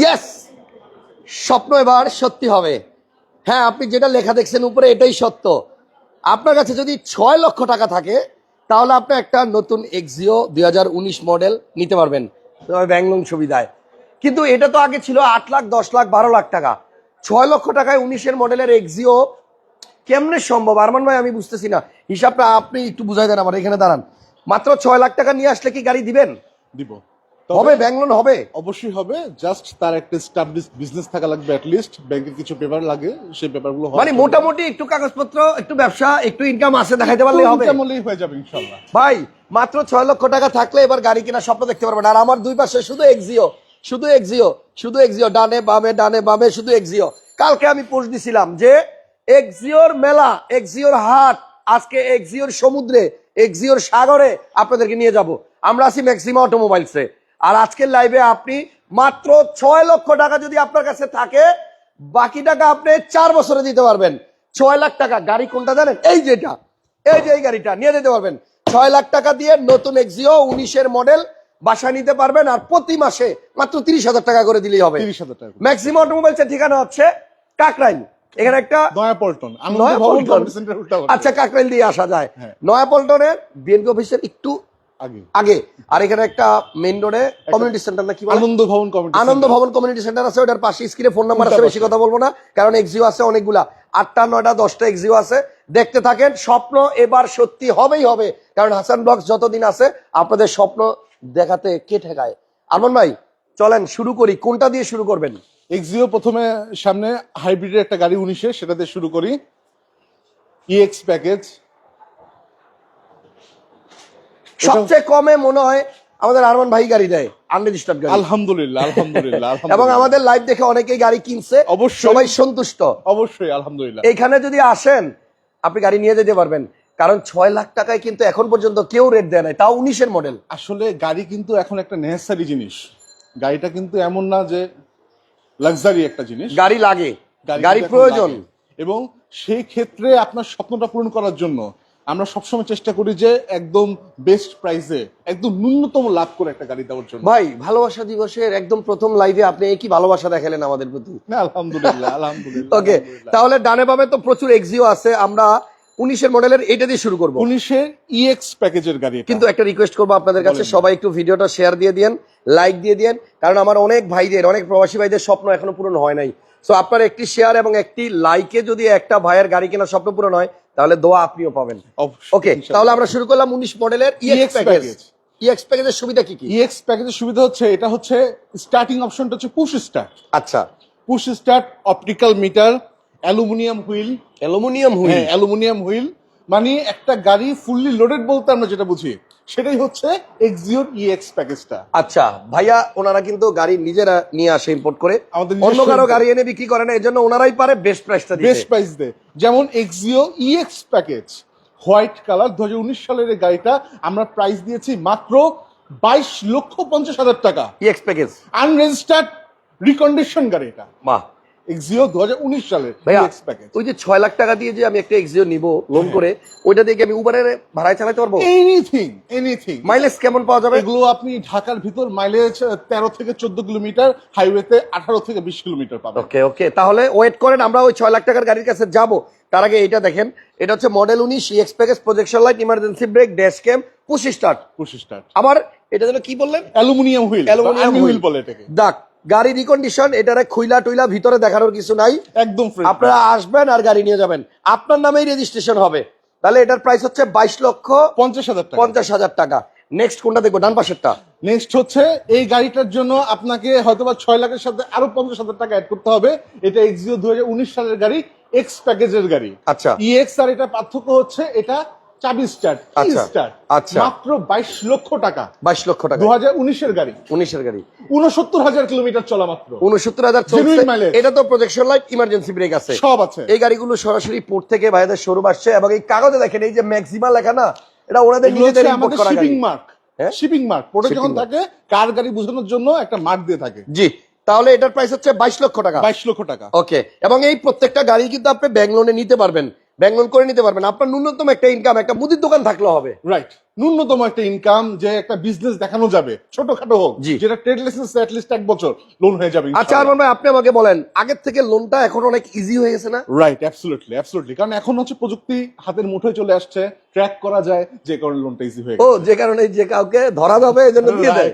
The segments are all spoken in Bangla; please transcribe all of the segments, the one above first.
ইয়েস স্বপ্ন এবার সত্যি হবে। হ্যাঁ আপনি যেটা লেখা দেখছেন উপরে এটাই সত্য। আপনার কাছে যদি ছয় লক্ষ টাকা থাকে, তাহলে আপনি একটা নতুন এক্সিও দুই মডেল নিতে পারবেন। তবে ব্যাংক লোন সুবিধায়। কিন্তু এটা তো আগে ছিল আট লাখ, দশ লাখ, বারো লাখ টাকা। ছয় লক্ষ টাকায় উনিশের মডেলের এক্সিও কেমনে সম্ভব? আরমান ভাই, আমি বুঝতেছি না। হিসাবটা আপনি একটু বুঝাই দেন আমার, এখানে দাঁড়ান। মাত্র ছয় লাখ টাকা নিয়ে আসলে কি গাড়ি দিবেন? দিব। হবে ব্যাংক লোন হবে। অবশ্যই হবে জাস্ট তার একটা স্টাবলিশ বিজনেস থাকা লাগবে লিস্ট ব্যাংকের কিছু পেপার লাগে সেই পেপারগুলো মানে মোটামুটি একটু কাগজপত্র একটু ব্যবসা একটু ইনকাম আছে দেখাইতে পারলে হবে। হয়ে যাবে ইনশাল্লাহ ভাই মাত্র ছয় লক্ষ টাকা থাকলে এবার গাড়ি কেনার স্বপ্ন দেখতে পারবেন। আর আমার দুই পাশে শুধু এক্সিও শুধু এক্সিও শুধু এক্সিও ডানে বামে ডানে বামে শুধু এক্সিও কালকে আমি পোস্ট দিছিলাম যে এক্সিওর মেলা এক্সিওর হাট আজকে এক্সিওর সমুদ্রে এক্সিওর সাগরে আপনাদেরকে নিয়ে যাব। আমরা আছি ম্যাক্সিমা অটোমোবাইলসে আর আজকের লাইভে আপনি মাত্র ছয় লক্ষ টাকা যদি আপনার কাছে থাকে বাকি টাকা আপনি চার বছরে দিতে পারবেন। ছয় লাখ টাকা। গাড়ি কোনটা জানেন? এই যেটা এই যে এই গাড়িটা। নিয়ে যেতে পারবেন। ছয় লাখ টাকা দিয়ে নতুন এক্সিও উনিশের মডেল বাসায় নিতে পারবেন আর প্রতি মাসে মাত্র তিরিশ হাজার টাকা করে দিলেই হবে। তিরিশ হাজার টাকা ম্যাক্সিমাম অটোমোবাইলস এর ঠিকানা হচ্ছে কাকরাইল। এখানে একটা নয়া পল্টন আচ্ছা কাকরাইল দিয়ে আসা যায়। হ্যাঁ। নয়া পল্টনের বিএনপি অফিসের একটু আগে। আর এখানে একটা মেইন রোডে কমিউনিটি সেন্টার না কি আনন্দ ভবন কমিটি আনন্দ ভবন কমিউনিটি সেন্টার আছে ওটার পাশে স্ক্রিনে ফোন নাম্বার আছে বেশি কথা বলব না কারণ এক্সিও আছে অনেকগুলা। আটটা নয়টা দশটা এক্সিও আছে। দেখতে থাকেন স্বপ্ন এবার সত্যি হবেই হবে। কারণ হাসান ব্লগস যতদিন আছে আপনাদের স্বপ্ন দেখাতে কে ঠেকায়? আমন ভাই চলেন শুরু করি। কোনটা দিয়ে শুরু করবেন? এক্সিও প্রথমে সামনে হাইব্রিডের একটা গাড়ি উনিশে সেটা দিয়ে শুরু করি। ইএক্স প্যাকেজ সবচেয়ে কমে মনে হয় আমাদের আরমান ভাই গাড়ি দেয় আনরেজিস্টার্ড গাড়ি। আলহামদুলিল্লাহ আলহামদুলিল্লাহ এবং আমাদের লাইভ দেখে অনেকেই গাড়ি কিনছে অবশ্যই। সবাই সন্তুষ্ট। অবশ্যই আলহামদুলিল্লাহ। এইখানে যদি আসেন আপনি গাড়ি নিয়ে যেতে পারবেন কারণ ছয় লাখ টাকায় কিন্তু এখন পর্যন্ত কেউ রেট দেয় নাই তাও উনিশের মডেল আসলে গাড়ি কিন্তু এখন একটা নেসেসারি জিনিস। গাড়িটা কিন্তু এমন না যে লাক্সারি একটা জিনিস। গাড়ি লাগে গাড়ি প্রয়োজন। এবং সেই ক্ষেত্রে আপনার স্বপ্নটা পূরণ করার জন্য আমরা সবসময় চেষ্টা করি যে একদম বেস্ট প্রাইসে একদম ন্যূনতম লাভ করে একটা গাড়ি দেওয়ার জন্য। ভাই ভালোবাসা দিবসের একদম প্রথম লাইভে আপনি কি ভালোবাসা দেখালেন আমাদের প্রতি। না আলহামদুলিল্লাহ আলহামদুলিল্লাহ ওকে তাহলে ডানে বামে তো প্রচুর এক্সিও আছে আমরা উনিশের মডেলের এটা দিয়ে শুরু করব। উনিশের ইএক্স প্যাকেজের গাড়ি কিন্তু একটা রিকোয়েস্ট করব আপনাদের কাছে সবাই একটু ভিডিওটা শেয়ার দিয়ে দিন লাইক দিয়ে দিন কারণ আমার অনেক ভাইদের অনেক প্রবাসী ভাইদের স্বপ্ন এখনও পূরণ হয় নাই। সো আপনার একটি শেয়ার এবং একটি লাইকে যদি একটা ভাইয়ের গাড়ি কেনার স্বপ্ন পূরণ হয় তাহলে দোয়া আপনিও পাবেন। ওকে তাহলে আমরা শুরু করলাম উনিশ মডেলের ইএক্স EX প্যাকেজ ইএক্স প্যাকেজের সুবিধা কি কি? ইএক্স প্যাকেজের সুবিধা হচ্ছে এটা হচ্ছে স্টার্টিং অপশনটা হচ্ছে পুশ স্টার্ট আচ্ছা। Push start optical meter aluminium wheel aluminium wheel aluminium wheel মানে একটা গাড়ি ফুললি লোডেড বলতে আমরা যেটা বুঝি সেটাই হচ্ছে এক্সিওর ইএক্স প্যাকেজটা আচ্ছা ভাইয়া ওনারা কিন্তু গাড়ি নিজেরা নিয়ে আসে ইম্পোর্ট করে। আমাদের অন্য কারও গাড়ি এনে বিক্রি করে না এর জন্য ওনারাই পারে বেস্ট প্রাইসটা দিতে। বেস্ট প্রাইস দেয়। যেমন Axio EX package white colour দু হাজার উনিশ সালের এই গাড়িটা আমরা প্রাইস দিয়েছি মাত্র বাইশ লক্ষ পঞ্চাশ হাজার টাকা। ইএক্স প্যাকেজ আনরেজিস্টার্ড রিকন্ডিশন গাড়ি এটা। বাহ। এক্সিও উনিশ সালের ওই যে ছয় লাখ টাকা দিয়ে যে আমি একটা এক্সিও নিব লোন করে ওইটা দিয়ে আমি উবারের ভাড়ায় চালাতে পারব? এনিথিং এনিথিং মাইলেজ কেমন পাওয়া যাবে? এগুলো আপনি ঢাকার ভিতর মাইলেজ তেরো থেকে চোদ্দ কিলোমিটার হাইওয়েতে আঠারো থেকে বিশ কিলোমিটার পাবেন। ওকে ওকে তাহলে ওয়েট করেন আমরা ওই ছয় লাখ টাকার গাড়ির কাছে যাব। তার আগে এটা দেখেন এটা হচ্ছে মডেল উনিশ EX package projection light emergency brake dash cam push start push start আবার এটা যেন কি বললেন? Aluminium wheel aluminium wheel wheel বলে এটাকে। দাগ গাড়ি রিকন্ডিশন এটারে খুইলা টুইলা ভিতরে দেখানোর কিছু নাই। একদম আপনারা আসবেন আর গাড়ি নিয়ে যাবেন। আপনার নামেই রেজিস্ট্রেশন হবে। তাহলে এটার প্রাইস হচ্ছে বাইশ লক্ষ পঞ্চাশ হাজার পঞ্চাশ হাজার টাকা। নেক্সট কোনটা দেখব? ডান পাশেরটা। নেক্সট হচ্ছে এই গাড়িটার জন্য আপনাকে হয়তোবা ছয় লাখের সাথে আরও পঞ্চাশ হাজার টাকা অ্যাড করতে হবে। এটা এক্সিও দুই হাজার উনিশ সালের গাড়ি এক্স প্যাকেজের গাড়ি। আচ্ছা। ইএক্স আর এটা পার্থক্য হচ্ছে এটা চাবি স্টার্ট আচ্ছা, স্টার্ট? আচ্ছা। মাত্র বাইশ লক্ষ টাকা। বাইশ লক্ষ টাকা। দু হাজার উনিশের গাড়ি। উনিশের গাড়ি। উনসত্তর হাজার কিলোমিটার চলা মাত্র। উনসত্তর হাজার। এটা তো প্রজেকশন লাইট ইমার্জেন্সি ব্রেক আছে। সব আছে। এই গাড়িগুলো সরাসরি পোর্ট থেকে ভাইদের শোরুম আসছে এবং এই কাগজে দেখেন এই যে ম্যাক্সিমা লেখা না এটা ওনাদের নিজেদের ইম্পোর্ট করা শিপিং মার্ক হ্যাঁ? শিপিং মার্ক পোর্টে যখন থাকে কার গাড়ি বোঝানোর জন্য একটা মার্ক দিয়ে থাকে। জি তাহলে এটার প্রাইস হচ্ছে বাইশ লক্ষ টাকা। বাইশ লক্ষ টাকা। ওকে এবং এই প্রত্যেকটা গাড়ি কিন্তু আপনি ব্যাংক লোনে নিতে পারবেন। ব্যাংক লোন করে নিতে পারবেন। আপনার ন্যূনতম একটা ইনকাম একটা মুদির দোকান থাকলে হবে। রাইট ন্যূনতম একটা ইনকাম যে একটা বিজনেস দেখানো যাবে ছোটখাটো হোক যেটা ট্রেড লাইসেন্স অ্যাটলিস্ট এক বছর লোন হয়ে যাবে আচ্ছা আরমান ভাই আপনি আমাকে বলেন আগের থেকে লোনটা এখন অনেক ইজি হয়ে গেছে না? রাইট অ্যাবসলুটলি অ্যাবসলুটলি কারণ এখন হচ্ছে প্রযুক্তি হাতের মুঠোয় চলে আসছে ট্র্যাক করা যায় যে কারণে লোনটা ইজি হয়ে ও যে কারণে যে কাউকে ধরা যাবে এই জন্য দিয়ে দেয়।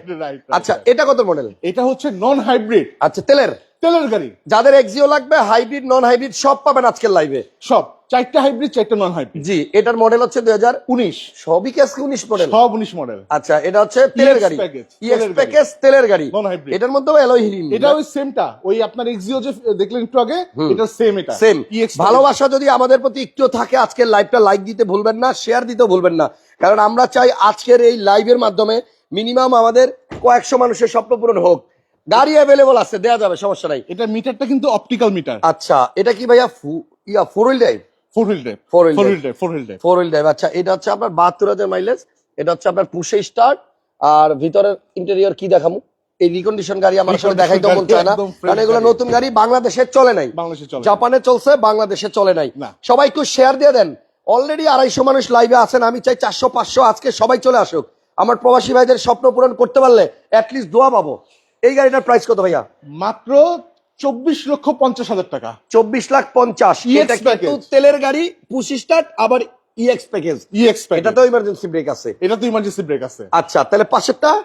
আচ্ছা এটা কত মডেল? এটা হচ্ছে নন হাইব্রিড আচ্ছা তেলের? তেলের গাড়ি। যাদের এক্সিও লাগবে হাইব্রিড নন হাইব্রিড সব পাবেন আজকের লাইভে সব। চারটা হাইব্রিড চারটা নন হাইব্রিড জি এটার মডেল হচ্ছে দুই হাজার উনিশ। সবই কি আজকে উনিশ মডেল সব উনিশ মডেল আচ্ছা এটা হচ্ছে তেলের গাড়ি। package, ইএক্স তেলের গাড়ি। প্যাকেজ তেলের গাড়ি। Non-hybrid। এটার মধ্যেও অ্যালয় হিলিং এটা ওই সেমটা ওই আপনার এক্সিও যে দেখলেন একটু আগে এটা সেম এটা। সেম ভালোবাসা যদি আমাদের প্রতি একটু থাকে আজকের লাইভটা লাইক দিতে ভুলবেন না শেয়ার দিতে ভুলবেন না। কারণ আমরা চাই আজকের এই লাইভের মাধ্যমে মিনিমাম আমাদের কয়েকশো মানুষের স্বপ্ন পূরণ হোক। গাড়ি অ্যাভেলেবল আছে দেয়া যাবে সমস্যা নাই। এটা মিটারটা কিন্তু অপটিক্যাল মিটার আচ্ছা এটা কি ভাইয়া ফু- ইয়া four wheel drive four wheel drive four. Wheel drive four wheel drive four wheel drive আচ্ছা এটা হচ্ছে আপনার বাহাত্তর হাজার মাইলেজ এটা হচ্ছে আপনার পুষে স্টার্ট আর ভিতরের ইন্টেরিয়র কি দেখামু? এই রিকন্ডিশন গাড়ি আমার আসলে Recondition দেখাইতে মন চায় না কারণ এগুলো নতুন গাড়ি বাংলাদেশে চলে নাই। বাংলাদেশে চলে জাপানে চলছে বাংলাদেশে চলে নাই। না। সবাই একটু শেয়ার দিয়ে দেন। অলরেডি আড়াইশো মানুষ লাইভে আছেন আমি চাই চারশো পাঁচশো আজকে সবাই চলে আসুক। আমার প্রবাসী ভাইদের স্বপ্ন পূরণ করতে পারলে অ্যাটলিস্ট দোয়া পাবো। এই গাড়িটার প্রাইস কত ভাইয়া? মাত্র চব্বিশ লক্ষ পঞ্চাশ হাজার টাকা। চব্বিশ লাখ পঞ্চাশ। এটা package। তেলের গাড়ি পুশি স্টার্ট আবার ইএক্স প্যাকেজ ইএক্স এটাতেও ইমার্জেন্সি ব্রেক আছে। এটা তো ইমার্জেন্সি ব্রেক আছে। আচ্ছা তাহলে পাশেরটা?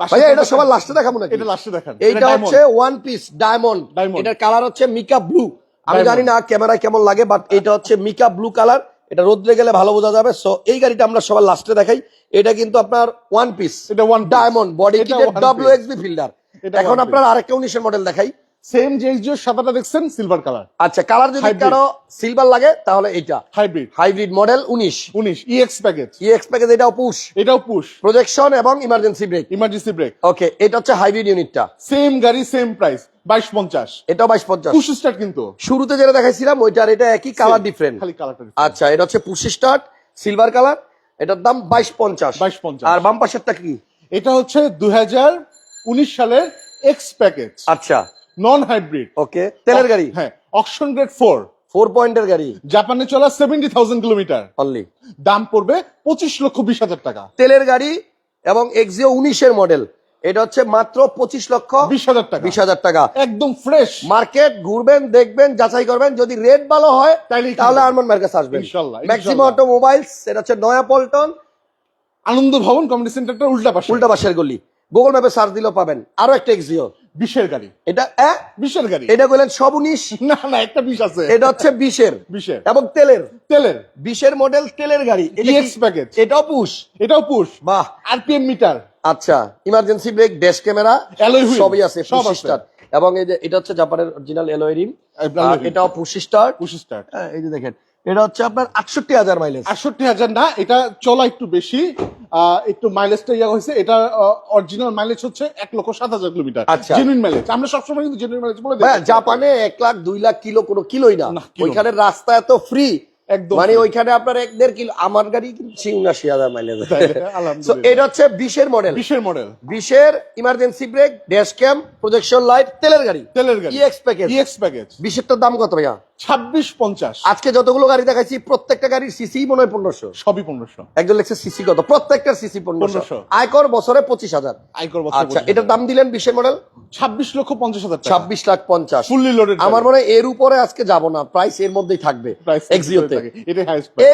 ভাইয়া এটা দেখেন- সবার লাস্টে দেখাবো নাকি? এটা লাস্টে দেখান। এইটা হচ্ছে ওয়ান পিস ডায়মন্ড। এটার কালার হচ্ছে মিকা ব্লু আমি। জানি না ক্যামেরায় কেমন লাগে বাট এটা হচ্ছে মিকা ব্লু কালার এটা রোদ্রে গেলে ভালো বোঝা যাবে। সো এই গাড়িটা আমরা সবার লাস্টে দেখাই। এটা কিন্তু আপনার ওয়ান পিস এটা one diamond body W kitted XB Fielder এখন আপনার আরেকটা উনিশের মডেল দেখাই। সেম যে সাদাটা দেখছেন সিলভার কালার আচ্ছা কালার যদি। কারও সিলভার লাগে তাহলে এইটা। হাইব্রিড হাইব্রিড মডেল উনিশ। উনিশ ইএক্স প্যাকেজ ইএক্স প্যাকেজ এটাও পুশ এটাও পুশ প্রজেকশন এবং emergency brake emergency brake okay এটা হচ্ছে হাইব্রিড ইউনিটটা সেম গাড়ি সেম প্রাইস বাইশ পঞ্চাশ। এটাও বাইশ পঞ্চাশ। পুশ স্টার্ট কিন্তু। শুরুতে যেটা দেখাইছিলাম ওইটার এটা একই কালার ডিফারেন্ট খালি কালারটা আচ্ছা এটা হচ্ছে পুশি স্টার্ট সিলভার কালার এটার দাম বাইশ পঞ্চাশ। 22.50 আর বাম পাশেরটা কি? এটা হচ্ছে দুই হাজার উনিশ সালের এক্স প্যাকেজ আচ্ছা। নন হাইব্রিড ওকে তেলের গাড়ি? হ্যাঁ অকশন গ্রেড ফোর ফোর পয়েন্টের গাড়ি? জাপানে চলা সেভেন্টি থাউজেন্ড কিলোমিটার অনলি দাম পড়বে পঁচিশ লক্ষ বিশ হাজার টাকা। তেলের গাড়ি এবং এক্সিও উনিশের মডেল এটা হচ্ছে মাত্র পঁচিশ লক্ষ বিশ হাজার টাকা। বিশ হাজার টাকা। একদম ফ্রেশ মার্কেট ঘুরবেন দেখবেন যাচাই করবেন। যদি রেট ভালো হয় তাহলে। আরমান মার্কেট আসবেন। ম্যাক্সিমাম ইনশাল্লাহ। অটোমোবাইলস এটা হচ্ছে নয়া পল্টন। আনন্দ ভবন কমিউনিটি সেন্টারটা উল্টা পাশে। উল্টা বাসের গলি। গুগল ম্যাপে সার্চ দিলেও পাবেন। আরও একটা এক্সিও বিশের গাড়ি। এটা? বিশের গাড়ি। এটা বললেন সব উনিশ? না না একটা বিশ আছে। এটা হচ্ছে বিশের বিশের এবং তেলের। তেলের। বিশের মডেল তেলের গাড়ি। এটা প্যাকেজ এটাও পুশ। এটাও পুশ। বাহ। আরপিএম মিটার আচ্ছা ইমার্জেন্সি ব্রেক ড্যাশ ক্যামেরা সবই আছে সব স্টার এবং এই যে এটা হচ্ছে জাপানের অরিজিনাল এলোয় রিম এটাও পুশ স্টার পুশ স্টার্ট এই যে দেখেন এটা হচ্ছে আপনার আটষট্টি হাজার মাইলেজ আটষট্টি হাজার না এটা চলা একটু বেশি। একটু মাইলেজটা ইয়া হয়েছে। এটা অরিজিনাল মাইলেজ হচ্ছে এক লক্ষ সাত হাজার কিলোমিটার। আচ্ছা। জেনুইন মাইলেজ আমরা সবসময় কিন্তু জেনুইন মাইলেজ বলে জাপানে এক লাখ দুই লাখ কিলো কোনো কিলোই না। ওইখানে রাস্তা এত ফ্রি একদম মানে ওইখানে আপনার এক দেড় কিলো আমার গাড়ি কিন্তু উনাশি হাজার মাইলেজ এটা হচ্ছে বিশের মডেল বিশের মডেল বিশের emergency brake dash cam projection light তেলের গাড়ি। তেলের গাড়ি। ইএক্স প্যাকেজ ইএক্স প্যাকেজ বিশেরটার দাম কত ভাইয়া? ছাব্বিশ পঞ্চাশ। আজকে যতগুলো গাড়ি দেখাচ্ছি প্রত্যেকটা গাড়ির সিসি মনে হয় পনেরোশো। সবই পনেরোশো। একজন লেখছে সিসি কত? প্রত্যেকটার সিসি পনেরোশো। আয়কর বছরে পঁচিশ হাজার। আয়কর আচ্ছা এটার দাম দিলেন বিশের মডেল ছাব্বিশ লক্ষ পঞ্চাশ হাজার ছাব্বিশ লাখ পঞ্চাশ। ফুললি লোডেড আমার মনে হয় এর উপরে আজকে যাব না। প্রাইস এর মধ্যেই থাকবে এক্সিওতে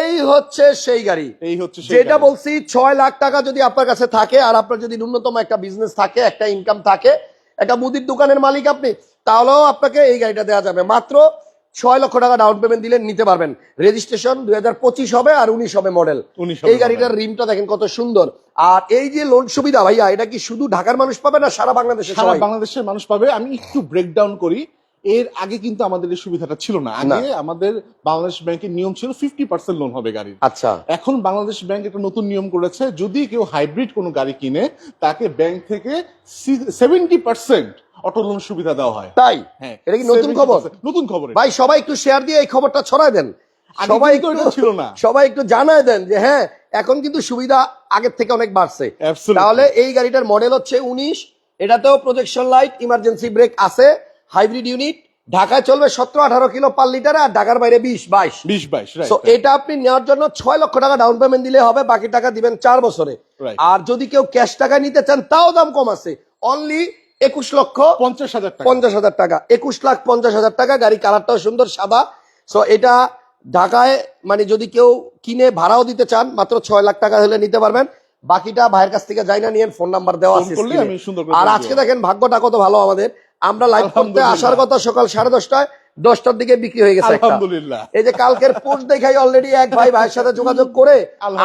এই হচ্ছে সেই গাড়ি। এই হচ্ছে যেটা বলছি ছয় লাখ টাকা যদি আপনার কাছে থাকে আর আপনার যদি ন্যূনতম একটা বিজনেস থাকে একটা ইনকাম থাকে একটা মুদির দোকানের মালিক আপনি তাহলেও আপনাকে এই গাড়িটা দেওয়া যাবে। মাত্র ছয় লক্ষ টাকা ডাউন পেমেন্ট দিলে নিতে পারবেন। রেজিস্ট্রেশন দুই হাজার পঁচিশ হবে আর উনিশ হবে মডেল 19 এই গাড়িটার রিমটা দেখেন কত সুন্দর। আর এই যে লোন সুবিধা ভাইয়া এটা কি শুধু ঢাকার মানুষ পাবে না সারা বাংলাদেশে সারা বাংলাদেশের মানুষ পাবে। আমি একটু ব্রেকডাউন করি। এর আগে কিন্তু আমাদের এই সুবিধাটা ছিল না। আগে আমাদের বাংলাদেশ ব্যাংকের নিয়ম ছিল ফিফটি পার্সেন্ট লোন হবে গাড়ির। আচ্ছা। এখন বাংলাদেশ ব্যাংক একটা নতুন নিয়ম করেছে। যদি কেউ হাইব্রিড কোনো গাড়ি কিনে তাকে ব্যাংক থেকে সেভেন্টি পার্সেন্ট অটো লোন সুবিধা দেওয়া হয়। তাই? হ্যাঁ। এটা কি নতুন খবর? নতুন খবর ভাই সবাই একটু শেয়ার দিয়ে এই খবরটা ছড়ায় দেন। সবাই একটু এটা ছিল না। সবাই একটু জানায় দেন যে হ্যাঁ এখন কিন্তু সুবিধা আগের থেকে অনেক বাড়ছে. তাহলে এই গাড়িটার মডেল হচ্ছে উনিশ। এটাতেও প্রজেকশন লাইট ইমার্জেন্সি ব্রেক আছে। হাইব্রিড ইউনিট ঢাকায় চলবে সতেরো আঠারো কিলো পার লিটারে আর ঢাকার বাইরে বিশ বাইশ। বিশ বাইশ এটা আপনি নেওয়ার জন্য ছয় লক্ষ টাকা ডাউন পেমেন্ট দিলে হবে বাকি টাকা দিবেন চার বছরে। আর যদি কেউ ক্যাশ টাকা নিতে চান তাও দাম কম আছে। অনলি একুশ লক্ষ পঞ্চাশ হাজার পঞ্চাশ হাজার টাকা। একুশ লাখ পঞ্চাশ হাজার টাকা গাড়ি কালারটাও সুন্দর সাদা। সো এটা ঢাকায় মানে যদি কেউ কিনে ভাড়াও দিতে চান মাত্র ছয় লাখ টাকা হলে নিতে পারবেন। বাকিটা ভাইয়ের কাছ থেকে যাই না নিয়ে ফোন নাম্বার দেওয়া আছে আর আজকে দেখেন ভাগ্যটা কত ভালো আমাদের। আমরা লাইভ করতে আসার কথা সকাল সাড়ে দশটায় দশটার দিকে বিক্রি হয়ে গেছে আলহামদুলিল্লাহ। এই যে কালকের পোস্ট দেখাই অলরেডি এক ভাই ভাইয়ের সাথে যোগাযোগ করে।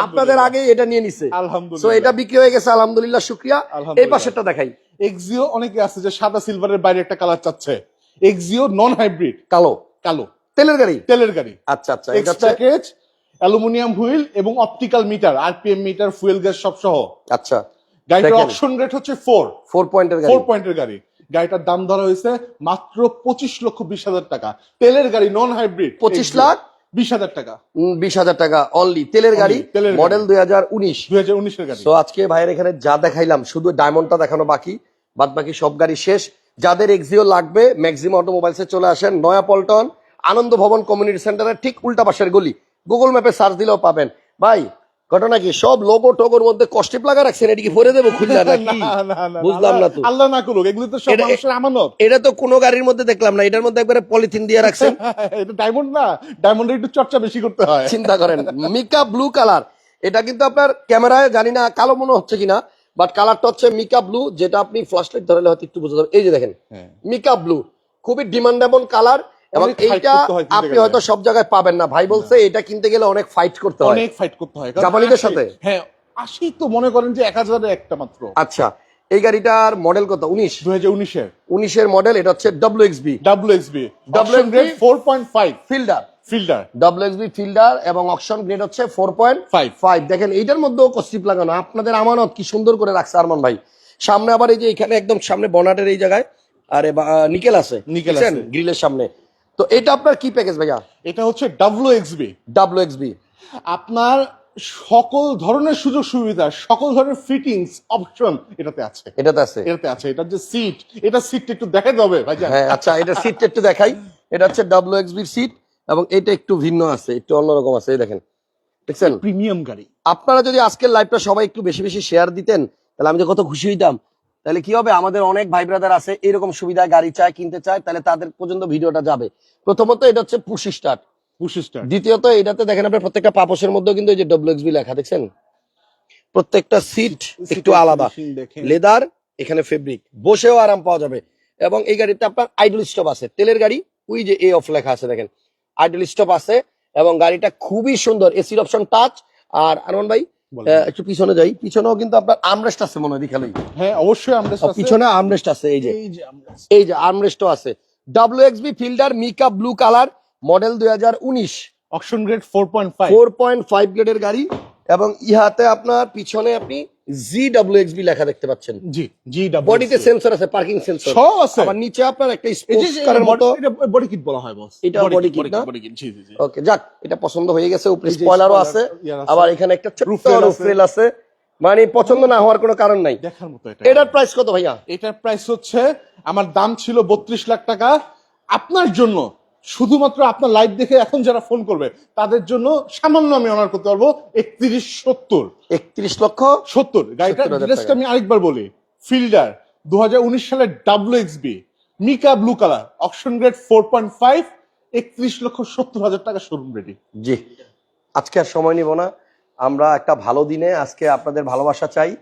আপনাদের আগেই এটা নিয়ে নিছে। আলহামদুলিল্লাহ। এটা বিক্রি হয়ে গেছে আলহামদুলিল্লাহ শুক্রিয়া। এই। পাশেরটা দেখাই। এক্সিও অনেকে আছে যে সাদা সিলভারের বাইরে একটা কালার চাচ্ছে। এক্সিও নন হাইব্রিড কালো কালো। তেলের গাড়ি? তেলের গাড়ি। আচ্ছা আচ্ছা এক্স প্যাকেজ অ্যালুমিনিয়াম হুইল এবং optical meter RPM meter fuel gas সব সহ। আচ্ছা। গাড়িটার। অপশন রেট হচ্ছে ফোর ফোর পয়েন্টের গাড়ি। ফোর পয়েন্টের গাড়ি। গাড়িটার দাম ধরা হয়েছে মাত্র পঁচিশ লক্ষ বিশ হাজার টাকা। তেলের গাড়ি নন হাইব্রিড 25 লাখ? বিশ হাজার টাকা। বিশ হাজার টাকা অনলি তেলের গাড়ি তেলের গাড়ি। মডেল দুই হাজার উনিশ। দুই হাজার উনিশের গাড়ি। তো আজকে ভাইয়ের এখানে যা দেখাইলাম শুধু ডায়মন্ডটা দেখানো বাকি। বাদ বাকি সব গাড়ি শেষ। যাদের এক্সিও লাগবে ম্যাক্সিমাম অটোমোবাইলসে চলে আসেন নয়া পল্টন আনন্দ ভবন কমিউনিটি সেন্টারের ঠিক উল্টা পাশের গলি। গুগল ম্যাপে সার্চ দিলেও পাবেন। ভাই ঘটনা কি? সব লোগো টোগোর মধ্যে কষ্টিপ লাগা রাখছেন এটা কি ভরে দেবো খুললে নাকি? বুঝলাম না তো। আল্লাহ না করুক এগুলো তো সব মানুষের আমানত। এটা তো কোনো গাড়ির মধ্যে দেখলাম না এটার মধ্যে একবারে পলিথিন দিয়ে রাখছেন। এটা ডায়মন্ড না ডায়মন্ডের একটু চর্চা বেশি করতে হয়। চিন্তা করেন মিকা ব্লু কালার এটা কিন্তু আপনার ক্যামেরায় জানি না কালো মনে হচ্ছে কিনা। বাট কালারটা হচ্ছে মিকা ব্লু যেটা আপনি ফ্ল্যাশ লাইট ধরালে হয়তো একটু বোঝা যাবে। এই যে দেখেন হ্যাঁ। মিকা ব্লু খুবই ডিমান্ডেবল কালার এবং এইটা আপনি হয়তো সব জায়গায় পাবেন না। ভাই বলছে এটা কিনতে গেলে অনেক ফাইট করতে হয়। অনেক ফাইট করতে হয়। জাপানিদের সাথে? হ্যাঁ আশি তো মনে করেন যে এক হাজারে একটা মাত্র। আচ্ছা এই গাড়িটার মডেল কত? উনিশ? দুই হাজার উনিশের। উনিশের মডেল এটা হচ্ছে W X B W X B W four point five fielder fielder W X B fielder এবং অকশন গ্রেড হচ্ছে ফোর পয়েন্ট Five. ফাইভ দেখেন এইটার মধ্যেও কস্টিপ লাগানো। আপনাদের আমানত কি সুন্দর করে রাখছে আরমান ভাই। সামনে আবার এই যে এখানে একদম সামনে বনাটের এই জায়গায় আরে নিকেল আছে। নিকেল আছে। গ্রিলের সামনে। তো এটা আপনার কি প্যাকেজ ভাইয়া? এটা হচ্ছে W X B W X B আপনার সকল ধরনের সুযোগ সুবিধা সকল ধরনের ফিটিংস অপশন এটাতে আছে। এটাতে আছে। এটাতে আছে। এটার যে সিট এটা সিটটা একটু দেখাই যাবে ভাই হ্যাঁ আচ্ছা এটা সিটটা একটু দেখাই। এটা হচ্ছে ডাব্লিউ এক্স বির সিট এবং এটা একটু ভিন্ন আছে একটু অন্যরকম আছে এই দেখেন। দেখছেন? প্রিমিয়াম গাড়ি। আপনারা যদি আজকের লাইভটা সবাই একটু বেশি বেশি শেয়ার দিতেন তাহলে আমি যে কত খুশি হইতাম। তাহলে কি হবে? আমাদের অনেক ভাই ব্রাদার আছে এরকম সুবিধা গাড়ি চায় কিনতে চায় তাহলে তাদের পর্যন্ত ভিডিওটা যাবে। প্রথমত এটা হচ্ছে পুশ স্টার্ট পুশিস্টার দ্বিতীয়ত এটাতে দেখেন আপনার প্রত্যেকটা পাপোশের মধ্যেও কিন্তু এই যে ডব্লিউএক্সবি লেখা দেখছেন? প্রত্যেকটা সিট একটু আলাদা। লেদার এখানে ফেব্রিক বসেও আরাম পাওয়া যাবে। এবং এই গাড়িতে আপনার আইডল স্টপ আছে। তেলের গাড়ি ওই যে এ অফ লেখা আছে দেখেন। আইডল স্টপ আছে এবং গাড়িটা খুবই সুন্দর এসির অপশন টাচ আর আনন্দ ভাই একটু পিছনে যাই। পিছনেও কিন্তু আপনার আমরেস্ট আছে মনে হয় দেখালেই হ্যাঁ অবশ্যই আমরা পিছনে আর্মরেস্ট আছে এই যে। এই যে আর্মরেস্টও আছে। W X B fielder mica blue colour model দুই হাজার উনিশ। Option grade four point five four point five গ্রেডের গাড়ি। এবং ইহাতে আপনার পিছনে আপনি জি ডাব্লিউ এক্সবি লেখা দেখতে পাচ্ছেন। জি জি বডিতে সেন্সর আছে পার্কিং সেন্সর সব আছে। আবার নিচে আপনার একটা এই স্পোর্টস কারের মতো। বডি কিট বলা হয় বস এটা body kit না? বডি কিট জি জি জি। ওকে যাক এটা পছন্দ হয়ে গেছে। উপরে স্পয়লারও আছে। আবার এখানে একটা আছে। আছে। মানে পছন্দ না হওয়ার কোনো কারণ নাই। দেখার মতো এটা। এটার প্রাইস কত ভাইয়া? এটার প্রাইস হচ্ছে আমার দাম ছিল বত্রিশ লাখ টাকা। আপনার জন্য শুধুমাত্র আপনার লাইভ দেখে এখন যারা ফোন করবে তাদের জন্য সামান্য আমি অনার করতে পারব একত্রিশ সত্তর। একত্রিশ লক্ষ সত্তর। গাড়িটার 70,000 ডিটেলসটা আমি আরেকবার বলি। ফিল্ডার দুহাজার উনিশ সালের W X B mica blue colour option grade four point five একত্রিশ লক্ষ সত্তর হাজার টাকা শোরুম রেডি জি। আজকে আর সময় নিব না। আমরা একটা ভালো দিনে আজকে আপনাদের ভালোবাসা চাই।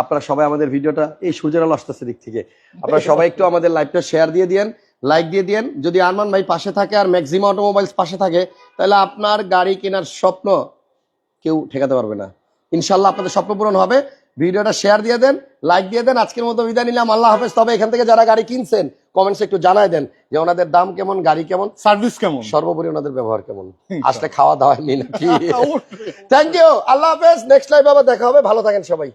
আপনারা সবাই আমাদের ভিডিওটা এই সূর্যের আলো আসতেছে দিক থেকে। আপনারা সবাই একটু আমাদের লাইভটা শেয়ার দিয়ে দিয়েন। লাইক দিয়ে দিয়েন। যদি আরমান ভাই পাশে থাকে আর ম্যাক্সিমাম অটোমোবাইলস পাশে থাকে তাহলে আপনার গাড়ি কেনার স্বপ্ন কেউ ঠেকাতে পারবে না। ইনশাল্লাহ আপনাদের স্বপ্ন পূরণ হবে। ভিডিওটা শেয়ার দিয়ে দেন লাইক দিয়ে দেন। আজকের মতো বিদায় নিলাম। আল্লাহ হাফেজ। তবে এখান থেকে যারা গাড়ি কিনছেন কমেন্টসে একটু জানাই দেন যে ওনাদের দাম কেমন গাড়ি কেমন? সার্ভিস কেমন? সর্বোপরি ওনাদের ব্যবহার কেমন? আসলে খাওয়া দাওয়া নেই নাকি? থ্যাংক ইউ আল্লাহ হাফেজ। নেক্সট লাইভ আবার দেখা হবে। ভালো থাকেন সবাই।